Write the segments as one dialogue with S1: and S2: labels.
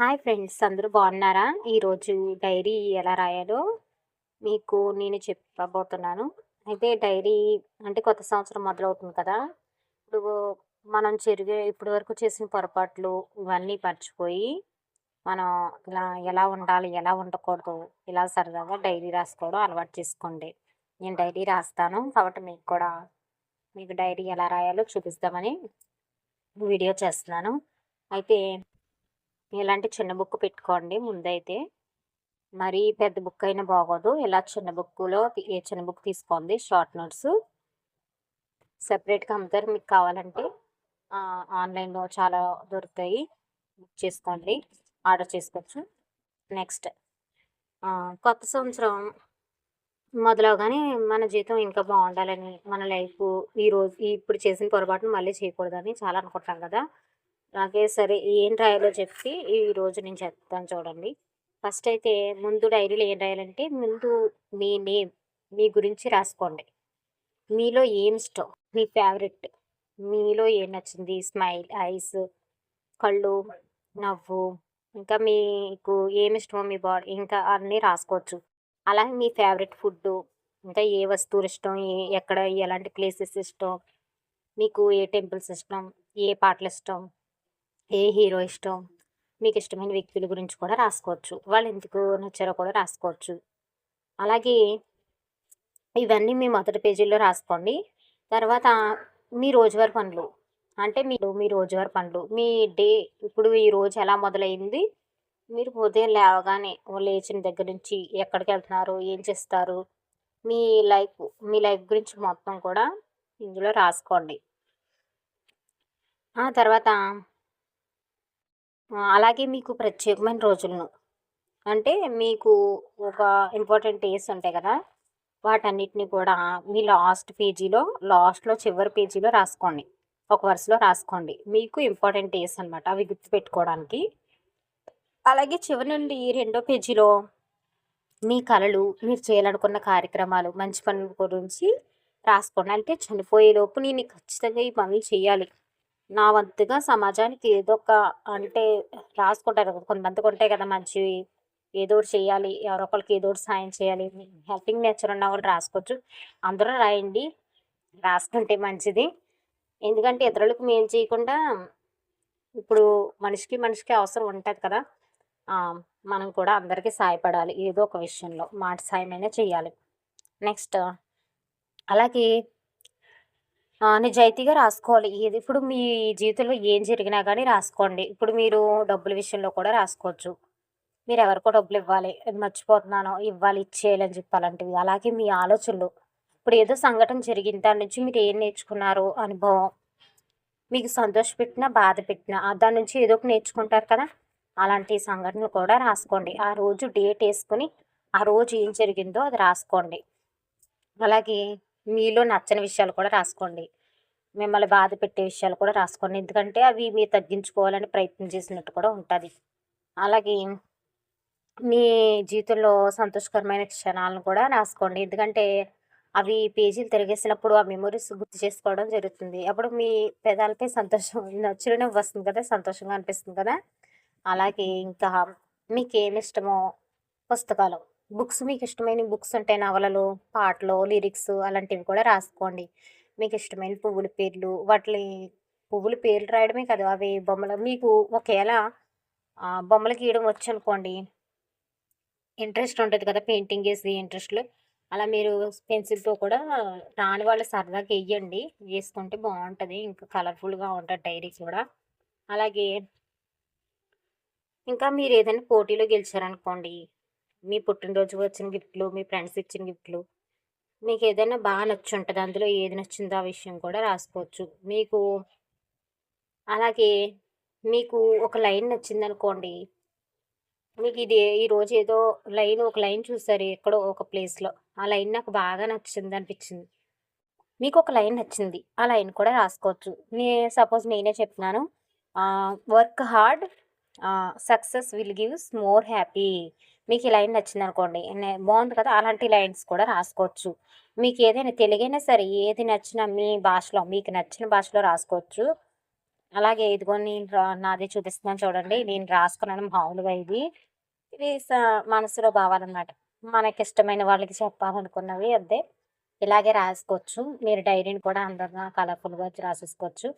S1: Hi friends అందరూ బాగున్నారా? ఈరోజు డైరీ ఎలా రాయాలో మీకు నేను చెప్పబోతున్నాను. అయితే డైరీ అంటే కొత్త సంవత్సరం మొదలవుతుంది కదా. ఇప్పుడు మనం చెరిగే ఇప్పటి వరకు చేసిన పొరపాట్లు ఇవన్నీ మర్చిపోయి మనం ఇలా ఎలా ఉండాలి ఎలా ఉండకూడదు ఇలా సరదాగా డైరీ రాసుకోవడం అలవాటు చేసుకోండి. నేను డైరీ రాస్తాను కాబట్టి మీకు కూడా మీకు డైరీ ఎలా రాయాలో చూపిస్తామని వీడియో చేస్తున్నాను. అయితే ఇలాంటి చిన్న బుక్ పెట్టుకోండి ముందైతే. మరీ పెద్ద బుక్ అయినా బాగోదు. ఇలా చిన్న బుక్లో ఏ చిన్న బుక్ తీసుకోండి షార్ట్ నోట్స్. సెపరేట్గా అమ్ముతారు. మీకు కావాలంటే ఆన్లైన్లో చాలా దొరుకుతాయి. బుక్ చేసుకోండి. ఆర్డర్ చేసుకోవచ్చు. నెక్స్ట్ కొత్త సంవత్సరం మొదలవగానే మన జీతం ఇంకా బాగుండాలని మన లైఫ్ ఈరోజు ఇప్పుడు చేసిన పొరపాటును మళ్ళీ చేయకూడదని చాలా అనుకుంటాం కదా. నాకే సరే ఏం రాయాలో చెప్పి ఈరోజు నేను చెప్తాను చూడండి. ఫస్ట్ అయితే ముందు డైరీలో ఏం రాయాలంటే ముందు మీ నేమ్ మీ గురించి రాసుకోండి. మీలో ఏం ఇష్టం? మీ ఫేవరెట్. మీలో ఏం నచ్చింది? స్మైల్ ఐస్ కళ్ళు నవ్వు ఇంకా మీకు ఏమి ఇష్టమో మీ బాడీ ఇంకా అన్నీ రాసుకోవచ్చు. అలాగే మీ ఫేవరెట్ ఫుడ్ ఇంకా ఏ వస్తువులు ఇష్టం? ఏ ఎక్కడ ఎలాంటి ప్లేసెస్ ఇష్టం? మీకు ఏ టెంపుల్స్ ఇష్టం? ఏ పాటలు ఇష్టం? ఏ హీరో ఇష్టం? మీకు ఇష్టమైన వ్యక్తుల గురించి కూడా రాసుకోవచ్చు. వాళ్ళు ఎందుకు నచ్చారో కూడా రాసుకోవచ్చు. అలాగే ఇవన్నీ మీ మొదటి పేజీలో రాసుకోండి. తర్వాత మీ రోజువారి పనులు. అంటే మీరు మీ రోజువారి పనులు. మీ డే ఇప్పుడు ఈ రోజు ఎలా మొదలైంది? మీరు ఉదయం లేవగానే లేచిన దగ్గర నుంచి ఎక్కడికి వెళ్తున్నారు? ఏం చేస్తారు? మీ లైఫ్ మీ లైఫ్ గురించి మొత్తం కూడా ఇందులో రాసుకోండి. ఆ తర్వాత అలాగే మీకు ప్రత్యేకమైన రోజులను. అంటే మీకు ఒక ఇంపార్టెంట్ డేస్ ఉంటాయి కదా వాటన్నిటిని కూడా మీ లాస్ట్ పేజీలో లాస్ట్లో చివరి పేజీలో రాసుకోండి. ఒక వరుసలో రాసుకోండి. మీకు ఇంపార్టెంట్ డేస్ అనమాట అవి గుర్తుపెట్టుకోవడానికి. అలాగే చివరి నుండి రెండో పేజీలో మీ కళలు మీరు చేయాలనుకున్న కార్యక్రమాలు మంచి పనుల గురించి రాసుకోండి. అంటే చనిపోయేలోపు నేను ఖచ్చితంగా ఈ పనులు చేయాలి. నా వంతుగా సమాజానికి ఏదో ఒక అంటే రాసుకుంటారు. కొంతమందికి ఉంటాయి కదా మంచివి ఏదో ఒకటి చేయాలి ఎవరో ఒకరికి ఏదో ఒకటి సాయం చేయాలి హెల్పింగ్ నేచర్ ఉన్న వాళ్ళు రాసుకోవచ్చు. అందరూ రాయండి రాసుకుంటే మంచిది. ఎందుకంటే ఇతరులకు మేలు చేయకుండా ఇప్పుడు మనిషికి మనిషికి అవసరం ఉంటుంది కదా. మనం కూడా అందరికీ సాయపడాలి ఏదో ఒక విషయంలో మాట సాయమైనా చేయాలి. నెక్స్ట్ అలాగే నిజాయితీగా రాసుకోవాలి. ఏది ఇప్పుడు మీ జీవితంలో ఏం జరిగినా కానీ రాసుకోండి. ఇప్పుడు మీరు డబ్బుల విషయంలో కూడా రాసుకోవచ్చు. మీరు ఎవరికో డబ్బులు ఇవ్వాలి అది మర్చిపోతున్నాను ఇవ్వాలి ఇచ్చేయాలి అని చెప్పాలంటివి. అలాగే మీ ఆలోచనలు. ఇప్పుడు ఏదో సంఘటన జరిగింది దాని నుంచి మీరు ఏం నేర్చుకున్నారు అనుభవం? మీకు సంతోష పెట్టినా బాధ పెట్టినా దాని నుంచి ఏదో ఒక నేర్చుకుంటారు కదా? అలాంటి సంఘటనలు కూడా రాసుకోండి. ఆ రోజు డేట్ వేసుకుని ఆ రోజు ఏం జరిగిందో అది రాసుకోండి. అలాగే మీలో నచ్చని విషయాలు కూడా రాసుకోండి. మిమ్మల్ని బాధ పెట్టే విషయాలు కూడా రాసుకోండి. ఎందుకంటే అవి మీరు తగ్గించుకోవాలని ప్రయత్నం చేసినట్టు కూడా ఉంటుంది. అలాగే మీ జీవితంలో సంతోషకరమైన క్షణాలను కూడా రాసుకోండి. ఎందుకంటే అవి పేజీలు తిరిగేసినప్పుడు ఆ మెమొరీస్ గుర్తు చేసుకోవడం జరుగుతుంది. అప్పుడు మీ పెదాలపై సంతోషం చిరునవ్వు వస్తుంది కదా సంతోషంగా అనిపిస్తుంది కదా. అలాగే ఇంకా మీకు ఏమి ఇష్టమో పుస్తకాలు బుక్స్ మీకు ఇష్టమైన బుక్స్ ఉంటాయి నవలలు పాటలు లిరిక్స్ అలాంటివి కూడా రాసుకోండి. మీకు ఇష్టమైన పువ్వుల పేర్లు వాటి పువ్వుల పేర్లు రాయడమే కాదు అవి బొమ్మలు మీకు ఒకవేళ బొమ్మలు గీయడం వచ్చు అనుకోండి ఇంట్రెస్ట్ ఉంటుంది కదా పెయింటింగ్ వేసి ఇంట్రెస్ట్లు అలా మీరు పెన్సిల్తో కూడా రాని వాళ్ళు సరదాగా వేయండి వేసుకుంటే బాగుంటుంది ఇంకా కలర్ఫుల్గా ఉంటుంది డైరీ కూడా. అలాగే ఇంకా మీరు ఏదైనా పోటీలో గెలిచారనుకోండి మీ పుట్టినరోజు వచ్చిన గిఫ్ట్లు మీ ఫ్రెండ్స్ ఇచ్చిన గిఫ్ట్లు మీకు ఏదైనా బాగా నచ్చి ఉంటుంది అందులో ఏది నచ్చిందో ఆ విషయం కూడా రాసుకోవచ్చు. మీకు అలాగే మీకు ఒక లైన్ నచ్చింది అనుకోండి మీకు ఇది ఈరోజు ఏదో లైన్ ఒక లైన్ చూసారు ఎక్కడో ఒక ప్లేస్లో ఆ లైన్ నాకు బాగా నచ్చింది అనిపించింది. మీకు ఒక లైన్ నచ్చింది ఆ లైన్ కూడా రాసుకోవచ్చు. నే సపోజ్ నేనే చెప్తున్నాను work hard success will gives more happy. మీకు ఈ లైన్ నచ్చింది అనుకోండి బాగుంది కదా అలాంటి లైన్స్ కూడా రాసుకోవచ్చు మీకు ఏదైనా తెలుగైనా సరే ఏది నచ్చినా మీ భాషలో మీకు నచ్చిన భాషలో రాసుకోవచ్చు అలాగే ఇదిగో నేను నాది చూపిస్తున్నాను చూడండి. నేను రాసుకున్నాను మామూలుగా ఇది. ఇది మనసులో భావాలన్నమాట. మనకిష్టమైన వాళ్ళకి చెప్పాలనుకున్నవి అంతే. ఇలాగే రాసుకోవచ్చు. మీరు డైరీని కూడా అందరిగా కలర్‌ఫుల్‌గా రాసేసుకోవచ్చు.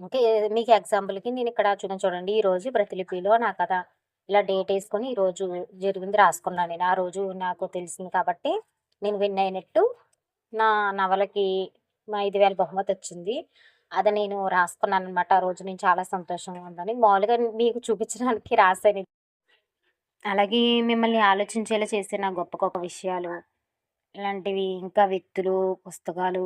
S1: ఓకే. మీకు ఎగ్జాంపుల్‌కి నేను ఇక్కడ చూడండి చూడండి. ఈరోజు ప్రతిలిపిలో నా కథ ఇలా డేట్ వేసుకొని ఈరోజు జరిగింది రాసుకున్నాను నేను. ఆ రోజు నాకు తెలిసింది కాబట్టి నేను విన్ అయినట్టు నా నవలకి ఐదు వేల బహుమతి వచ్చింది అది నేను రాసుకున్నాననమాట. ఆ రోజు నేను చాలా సంతోషంగా ఉందని. మామూలుగా మీకు చూపించడానికి రాసాను. అలాగే మిమ్మల్ని ఆలోచించేలా చేసిన గొప్ప గొప్ప విషయాలు, ఇలాంటివి ఇంకా వ్యక్తులు, పుస్తకాలు,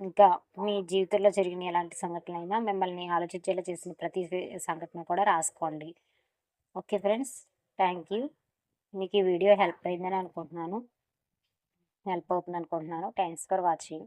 S1: ఇంకా మీ జీవితంలో జరిగిన ఎలాంటి సంఘటనలైనా మిమ్మల్ని ఆలోచించేలా చేసిన ప్రతి సంఘటన కూడా రాసుకోండి. Okay friends. Thank you. మీకు ఈ వీడియో హెల్ప్ అయిందని అనుకుంటున్నాను. హెల్ప్ అవుతుందనుకుంటున్నాను. Thanks for watching.